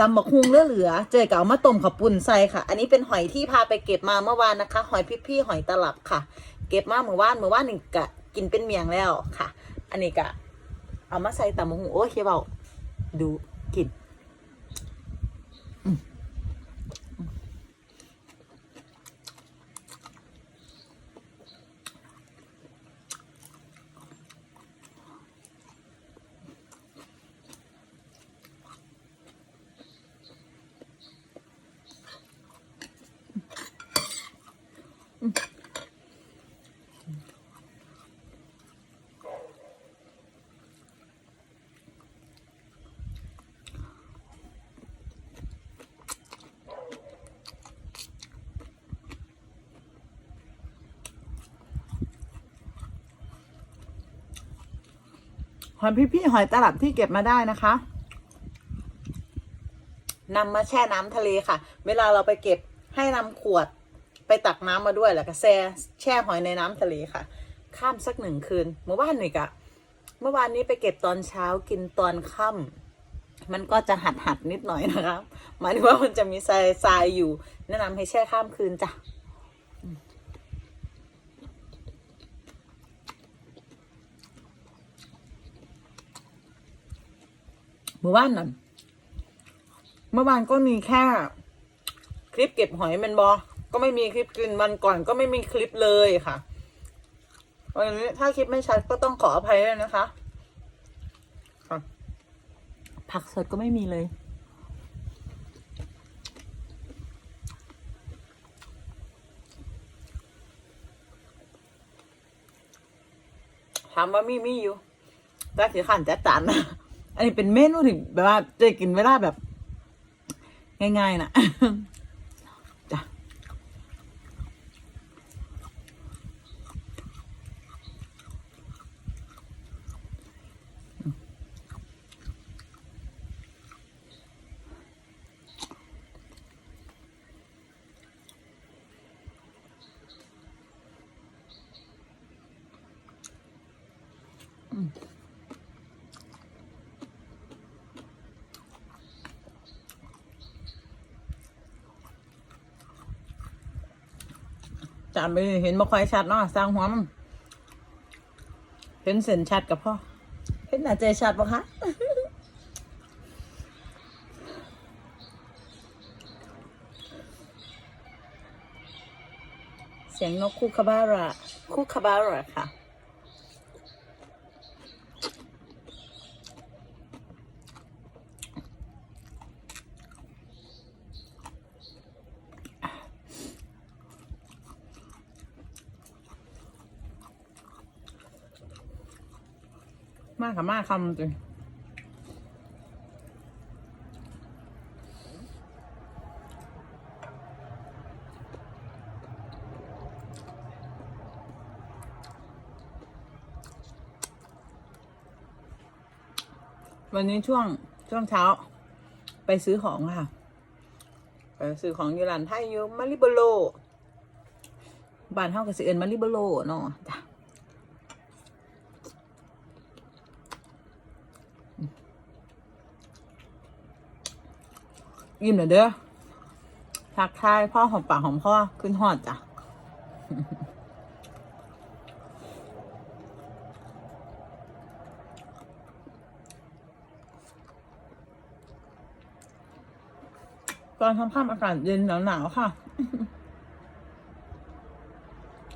ตำบักฮุงเหลือๆเจอกับเอามาต้มขับปุ่นใส่ค่ะ อันนี้เป็นหอยที่พาไปเก็บมาเมื่อวานนะคะ หอยพี่ๆหอยตลับค่ะ เก็บมาเมื่อวานเมื่อวานนึ่งกะกินเป็นเมียงแล้วค่ะ อันนี้กะเอามาใส่ตำบักฮุงโอ้ยเฮียเบาดูกิน หอยพี่ๆหอยตลับที่เก็บมาได้นะคะนำมาแช่น้ำทะเลค่ะ เวลาเราไปเก็บให้นำขวดไปตักน้ำมาด้วยแล้วก็แช่แช่หอยในน้ำทะเลค่ะ ข้ามสักหนึ่งคืน เมื่อวานนี่กะเมื่อวานนี้ไปเก็บตอนเช้ากินตอนค่ำมันก็จะหัดหัดนิดหน่อยนะคะหมายถึงว่ามันจะมีทรายทรายอยู่ แนะนำให้แช่ข้ามคืนจ้ะ เมื่อวานนั่นเมื่อวานก็มีแค่ คลิปเก็บหอยแมันบอก็ไม่มีคลิปกินวันก่อนก็ไม่มีคลิปเลยค่ะวันนี้ถ้าคลิปไม่ชัดก็ต้องขออภัยด้วยนะคะค่ะผักสดก็ไม่มีเลยถามว่ามีมีอยู่แต่คือขันจัดจานนะ อันนี้เป็นเมนูที่แบบว่าจะกินเวลาแบบ ง่ายๆนะจ้ะ จานไปเห็นมาค่อยชัดเนาะสร้างหัวมันเห็นเส้นชัดกับพ่อเห็นหน้าใจชัดปะคะเสียงนกคูคาบาระคูคาบาระค่ะ มากค่ะมากคำจริงวันนี้ช่วงช่วงเช้า ไปซื้อของค่ะ ไปซื้อของอยู่ร้านไทยอยู่มาริโบโลบ้านเฮาก็สิเอินมาริโบโลเนาะจ้ะ ยิ้มหน่อยเด้อทักทายพ่อหอมปากหอมพ่อขึ้นหอดจ้ะก่อนทำภาพอากาศเย็นหนาวๆค่ะ